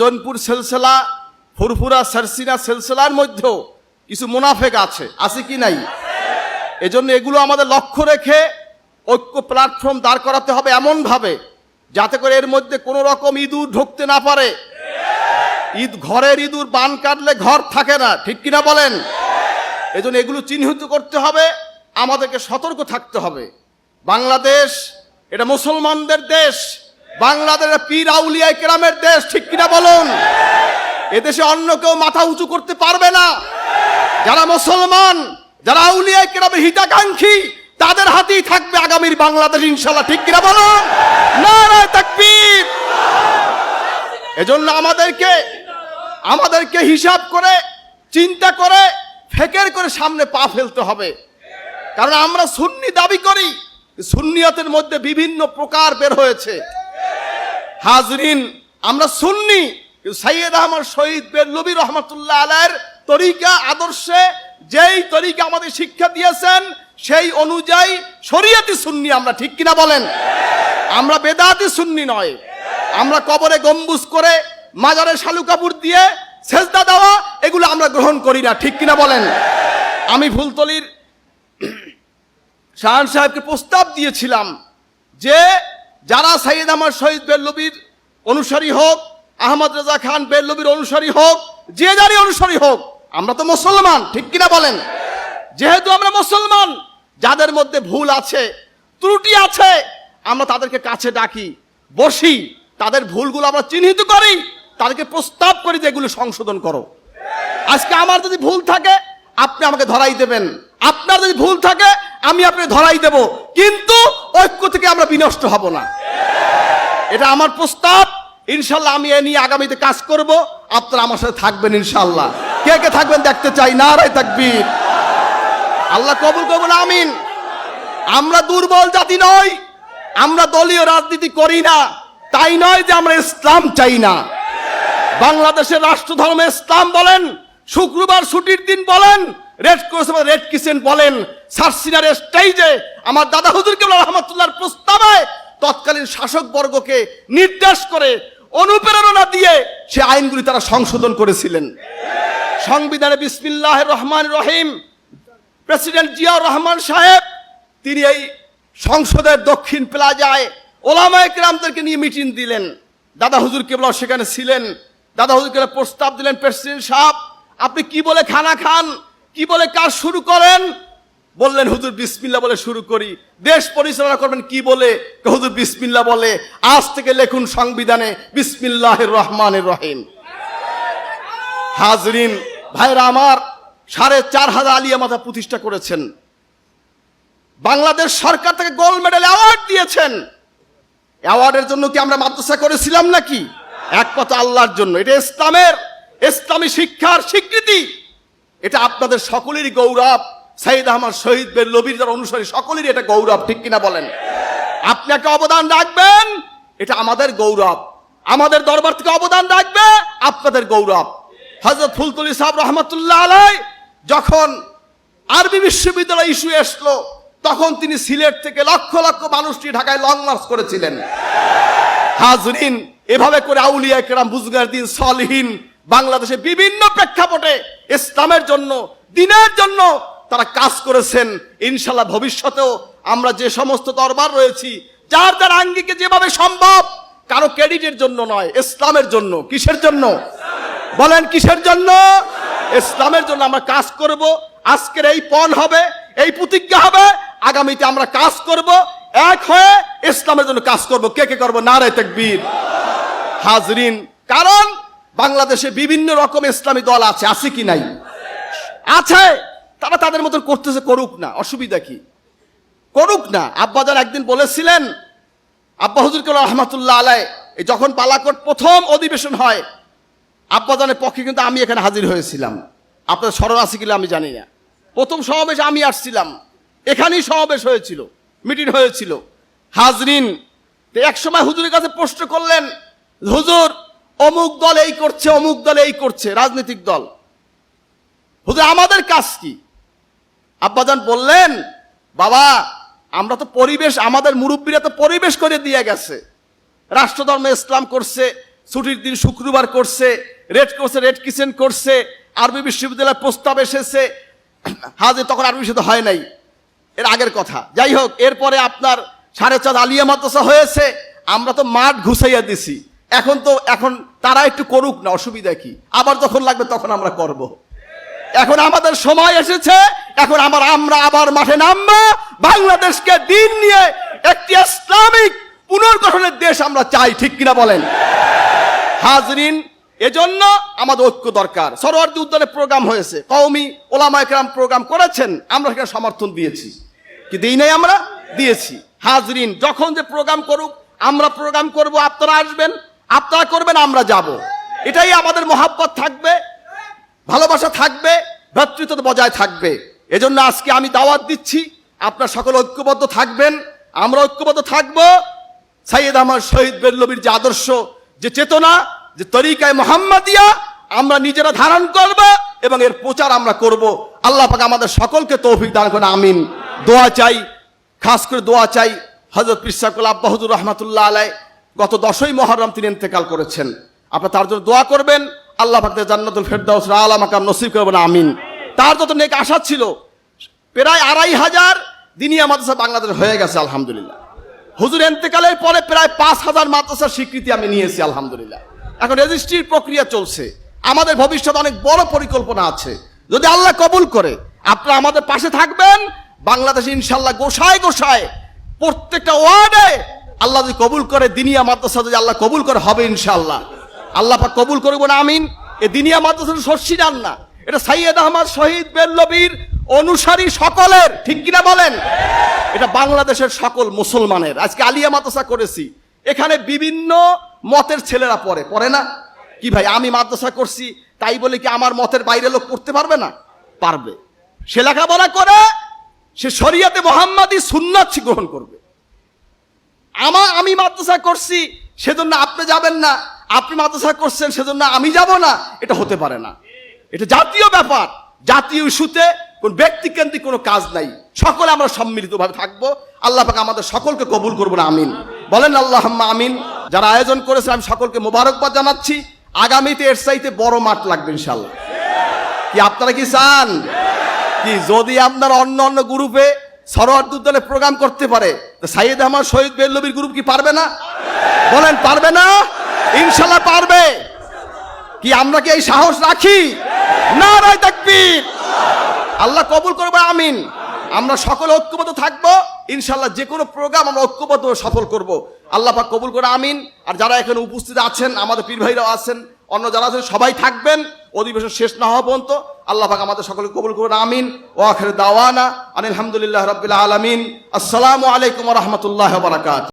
জৈনপুর সেলসেলা, ফুরফুরা, সারসিনা সেলসেলার মধ্যেও কিছু মুনাফেক আছে। আছে কি নাই? এজন্য এগুলো আমাদের লক্ষ্য রেখে ঐক্য প্ল্যাটফর্ম দাঁড় করাতে হবে এমনভাবে, যাতে করে এর মধ্যে কোনো রকম ইঁদুর ঢুকতে না পারে। ঈদ ঘরের ইঁদুর বান কাটলে ঘর থাকে না, ঠিক কিনা বলেন? এজন্য এগুলো চিহ্নিত করতে হবে, আমাদেরকে সতর্ক থাকতে হবে। বাংলাদেশ, এটা মুসলমানদের দেশ বাংলাদেশ এটা পীর আউলিয়া কেরামের দেশ, ঠিক কিনা বলুন? এদেশে অন্য কেউ মাথা উঁচু করতে পারবে না। যারা মুসলমান, যারা আউলিয়া কেরামের হিতাকাঙ্ক্ষী, তাদের হাতেই থাকবে আগামীর বাংলাদেশ ইনশাল্লাহ ঠিক কিনা বলুন? নারায় তাকবীর! এজন্য আমাদেরকে আমাদেরকে হিসাব করে, চিন্তা করে, ফেকের করে সামনে পা ফেলতে হবে। কারণ আমরা সুন্নি দাবি করি, সুন্নিয়তের মধ্যে বিভিন্ন প্রকার বের হয়েছে। হাজরিন, আমরা সুন্নি। সৈয়দ আহমদ শহীদ বেরলবী রহমতুল্লাহ আলাইয়ের তরিকা, আদর্শে যেই তরিকা আমাদের শিক্ষা দিয়েছেন, সেই অনুযায়ী শরীয়তি সুন্নি আমরা ঠিক কিনা বলেন? আমরা বেদাতি সুন্নি নয়। আমরা কবরে গম্বুজ করে মাজারে শালু কাপড় দিয়ে সেজদা দেওয়া, এগুলো আমরা গ্রহণ করি না, ঠিক কিনা বলেন? আমি ফুলতলির শাহান সাহেবকে প্রস্তাব দিয়েছিলাম যে যারা সাইদ আমার শহীদ বেল্লবীর অনুসারী হোক, আহমদ রেজা খান বেল্লবীর অনুসারী হোক, যে যারই অনুসারী হোক, আমরা তো মুসলমান, ঠিক কিনা বলেন? যেহেতু আমরা মুসলমান, যাদের মধ্যে ভুল আছে, ত্রুটি আছে, আমরা তাদেরকে কাছে ডাকি, বসি, তাদের ভুলগুলো আমরা চিহ্নিত করি, তাদেরকে প্রস্তাব করি যে এগুলো সংশোধন করো। আজকে আমার যদি ভুল থাকে, আপনি আমাকে ধরাই দেবেন। আপনার যদি ভুল থাকে আমি আপনাকে ধরাই দেব, কিন্তু ঐক্য থেকে আমরা বিনষ্ট হব না। এটা আমার প্রস্তাব। ইনশাল্লাহ আমি এ নিয়ে আগামীতে কাজ করব। আপনারা আমার সাথে থাকবেন ইনশাল্লাহ। কে কে থাকবেন দেখতে চাই। না রায় তাকবীর। আল্লাহ কবুল কবুল আমিন। আমরা দুর্বল জাতি নই। আমরা দলীয় রাজনীতি করি না। তাই নয় যে আমরা ইসলাম চাই না। বাংলাদেশের রাষ্ট্র ধর্মে ইসলাম বলেন শুক্রবার ছুটির দিন বলেন রেড ক্রস বা রেড কিসেন্ট বলেন, সার্সিনার স্টেজে আমার দাদা হুজুর কেবল রহমতুল্লাহর প্রস্তাবে তৎকালীন শাসক বর্গকে নির্দেশ করে অনুপ্রেরণা দিয়ে সে আইনগুলি তারা সংশোধন করেছিলেন। সংবিধানে বিসমিল্লাহ রহমান রহিম, প্রেসিডেন্ট জিয়াউর রহমান সাহেব, তিনি এই সংসদের দক্ষিণ প্লাজায় ওলামায় কেরামদেরকে নিয়ে মিটিং দিলেন। দাদা হুজুর কেবল সেখানে ছিলেন, দাদা হুজুর কেবল প্রস্তাব দিলেন প্রেসিডেন্ট সাহেব। আপনি কি বলে খানা খান? কি বলে কাজ শুরু করেন? বললেন, হুজুর বিসমিল্লা বলে শুরু করি। দেশ পরিচালনা করবেন কি বলে? হুজুর বিসমিল্লা বলে। আজ থেকে লেখুন সংবিধানে, বিসমিল্লাহির রহমানের রহিম। হাজরিন, ভাইরা আমার, সাড়ে চার হাজার আলিয়া মাথা প্রতিষ্ঠা করেছেন। বাংলাদেশ সরকার থেকে গোল্ড মেডেল অ্যাওয়ার্ড দিয়েছেন। অ্যাওয়ার্ডের জন্য কি আমরা মাদ্রাসা করেছিলাম নাকি? এক কথা আল্লাহর জন্য। এটা ইসলামের ইসলামী শিক্ষার স্বীকৃতি। এটা আপনাদের সকলেরই গৌরব। সাইদ আহমদ শহীদ বের লবির যারা অনুসারী, সকলেরই এটা গৌরব, ঠিক কিনা বলেন? আপনি একটা অবদান রাখবেন, এটা আমাদের গৌরব। আমাদের দরবার থেকে অবদান রাখবে, আপনাদের গৌরব। হজরত ফুলতলি সাহেব রহমতুল্লাহ আলাই যখন আরবি বিশ্ববিদ্যালয় ইস্যু আসলো তখন তিনি সিলেট থেকে লক্ষ লক্ষ মানুষটি ঢাকায় লং মার্চ করেছিলেন। হাজরিন, এভাবে করে আউলিয়া কেরাম বুজগার দিন সলহীন বাংলাদেশে বিভিন্ন প্রেক্ষাপটে ইসলামের জন্য, দিনের জন্য তারা কাজ করেছেন। ইনশাল্লাহ ভবিষ্যতেও আমরা যে সমস্ত দরবার রয়েছি, যার যার আঙ্গিকে যেভাবে সম্ভব, কারও ক্রেডিটের জন্য নয়, ইসলামের জন্য। কিসের জন্য? বলেন কিসের জন্য? ইসলামের জন্য আমরা কাজ করব। আজকের এই পণ হবে, এই প্রতিজ্ঞা হবে, আগামীতে আমরা কাজ করব। এক হয়ে ইসলামের জন্য কাজ করব। কে কে করব? নারায় তাকবীর। হাজরিন। কারণ বাংলাদেশে বিভিন্ন রকম ইসলামী দল আছে আছে কি নাই? আছে, তারা তাদের মতন করতেছে, করুক না, অসুবিধা কি? করুক না। আব্বাজান একদিন বলেছিলেন, আব্বা হুজুর কেবল রহমতুল্লাহ আলাই যখন পালাকোট প্রথম অধিবেশন হয়, আব্বাজানের পক্ষে কিন্তু আমি এখানে হাজির হয়েছিলাম। আপনার স্মরণ আছে কিনা আমি জানি না। প্রথম সমাবেশ আমি আসছিলাম। এখানেই সমাবেশ হয়েছিল, মিটিং হয়েছিল। হাজরিন, তো এক সময় হুজুরের কাছে প্রশ্ন করলেন, হুজুর অমুক দল এই করছে, অমুক দল এই করছে, রাজনৈতিক দল। হুজুর, আমাদের কাজ কি? আব্বাজান বললেন, বাবা, আমরা তো পরিবেশ, আমাদের মুরব্বীরা তো পরিবেশ করে দিয়ে গেছে। রাষ্ট্রধর্ম ইসলাম করছে, ছুটির দিন শুক্রবার করছে, রেড করছে, রেড কিচেন করছে, আরবি বিশ্ববিদ্যালয়ের প্রস্তাব এসেছে। হাজে তখন আরবি বিশ্ববিদ্যালয় হয় নাই। এর আগের কথা। যাই হোক, এরপরে আপনার সাড়ে চাঁদ আলিয়া মাদ্রাসা হয়েছে, আমরা তো মাঠ ঘুষাইয়া দিছি। এখন তো, এখন তারা একটু করুক না, অসুবিধা কি? আবার যখন লাগবে তখন আমরা করব। এখন আমাদের সময় এসেছে, এখন আমার আমরা আবার মাঠে নামবো। বাংলাদেশকে দিন নিয়ে একটি ইসলামিক পুনর্গঠনের দেশ আমরা চাই, ঠিক কিনা বলেন? হাজরিন, এজন্য আমাদের ঐক্য দরকার। সরোয়ার্দী উদ্যানে প্রোগ্রাম হয়েছে, কওমি ওলামা একরাম প্রোগ্রাম করেছেন, আমরা সেখানে সমর্থন দিয়েছি। কি দিই নাই আমরা? দিয়েছি। হাজরিন, যখন যে প্রোগ্রাম করুক, আমরা প্রোগ্রাম করব, আপনারা আসবেন। আপনারা করবেন, আমরা যাব। এটাই আমাদের মহাব্বত থাকবে, ভালোবাসা থাকবে ভ্রাতৃত্ব বজায় থাকবে। এজন্য আজকে আমি দাওয়াত দিচ্ছি, আপনার সকল ঐক্যবদ্ধ থাকবেন, আমরা ঐক্যবদ্ধ থাকব। সাইয়েদ আমার শহীদ বেল্লবীর যে আদর্শ, যে চেতনা, যে তরিকায় মোহাম্মদিয়া, আমরা নিজেরা ধারণ করব এবং এর প্রচার আমরা করব। আল্লাহ পাক আমাদের সকলকে তৌফিক দান করে আমিন। দোয়া চাই, খাস করে দোয়া চাই হজরত পিসাকুল আব্বাহুদুর রহমাতুল্লাহ আলাই গত দশই মহরম তিনি ইন্তেকাল করেছেন। আপনার তার জন্য দোয়া করবেন। আল্লাহ পাক তাকে জান্নাতুল ফেরদাউস আলা মাকাম নসিব করবেন আমিন। তার যত নেক আশা ছিল, প্রায় আড়াই হাজার দিনই মাদ্রাসা বাংলাদেশ হয়ে গেছে, আলহামদুলিল্লাহ। হুজুর এন্তেকালের পরে প্রায় পাঁচ হাজার মাদ্রাসার স্বীকৃতি আমি নিয়েছি, আলহামদুলিল্লাহ। এখন রেজিস্ট্রির প্রক্রিয়া চলছে। আমাদের ভবিষ্যতে অনেক বড় পরিকল্পনা আছে। যদি আল্লাহ কবুল করে, আপনারা আমাদের পাশে থাকবেন। বাংলাদেশ ইনশাল্লাহ গোসায় গোসায় প্রত্যেকটা ওয়ার্ডে আল্লাহ যদি কবুল করে দিনিয়া মাদ্রাসা যদি আল্লাহ কবুল করে, হবে ইনশাল্লাহ আল্লাহ পাক কবুল করব না আমিন। এ দিনিয়া মাদ্রাসা সর্ষি যান না। এটা সাইয়েদ আহমদ, শহীদ বেল্লবীর অনুসারী সকলের, ঠিক কিনা বলেন? এটা বাংলাদেশের সকল মুসলমানের। আজকে আলিয়া মাদ্রাসা করেছি। এখানে বিভিন্ন মতের ছেলেরা পড়ে। পড়ে না? কি ভাই, আমি মাদ্রাসা করছি, তাই বলে কি আমার মতের বাইরে লোক পড়তে পারবে না? পারবে। সে লেখাপড়া করে, সে শরিয়াতে মোহাম্মদী সুন্নাত গ্রহণ করবে। আমার আমি মাদ্রাসা করছি, সেজন্য আপনি যাবেন না। আপনি মাদ্রাসা করছেন, সেজন্য আমি যাব না। এটা হতে পারে না। এটা জাতীয় ব্যাপার। জাতীয় ইস্যুতে কোন ব্যক্তিকেন্দ্রিক কোনো কাজ নাই। সকলে আমরা সম্মিলিতভাবে থাকব। আল্লাহ পাক আমাদের সকলকে কবুল করব না আমিন। বলেন আল্লাহ আমিন। যারা আয়োজন করেছে আমি সকলকে মোবারকবাদ জানাচ্ছি। আগামীতে এর চাইতে বড় মাঠ লাগবে ইনশাল্লাহ কি আপনারা কি চান? কি, যদি আপনার অন্য অন্য গ্রুপে উদ্যানে প্রোগ্রাম করতে পারে। সাইয়েদ আহমদ, শহীদ বেল্লবীর গ্রুপ কি পারবে না? বলেন, পারবে না? ইনশাল্লাহ পারবে। কি আমরা কি এই সাহস রাখি? না রায় তাকবীর। আল্লাহ কবুল করবে, আমিন। আমরা সকলে ঐক্যবদ্ধ থাকব। ইনশাল্লাহ যে কোনো প্রোগ্রাম আমরা ঐক্যবদ্ধ সফল করব। আল্লাহ পাক কবুল করে আমিন। আর যারা এখানে উপস্থিত আছেন, আমাদের পীর ভাইরাও আছেন, অন্য যারা আছেন, সবাই থাকবেন। অধিবেশন শেষ না হওয়া পর্যন্ত আল্লাহ পাক আমাদের সকলকে কবুল করুন, আমিন। ও আখের দাওয়ানা আলহামদুলিল্লাহ রবিল্লা আলমিন। আসসালামু আলাইকুম রহমতুল্লাহ বারাকাত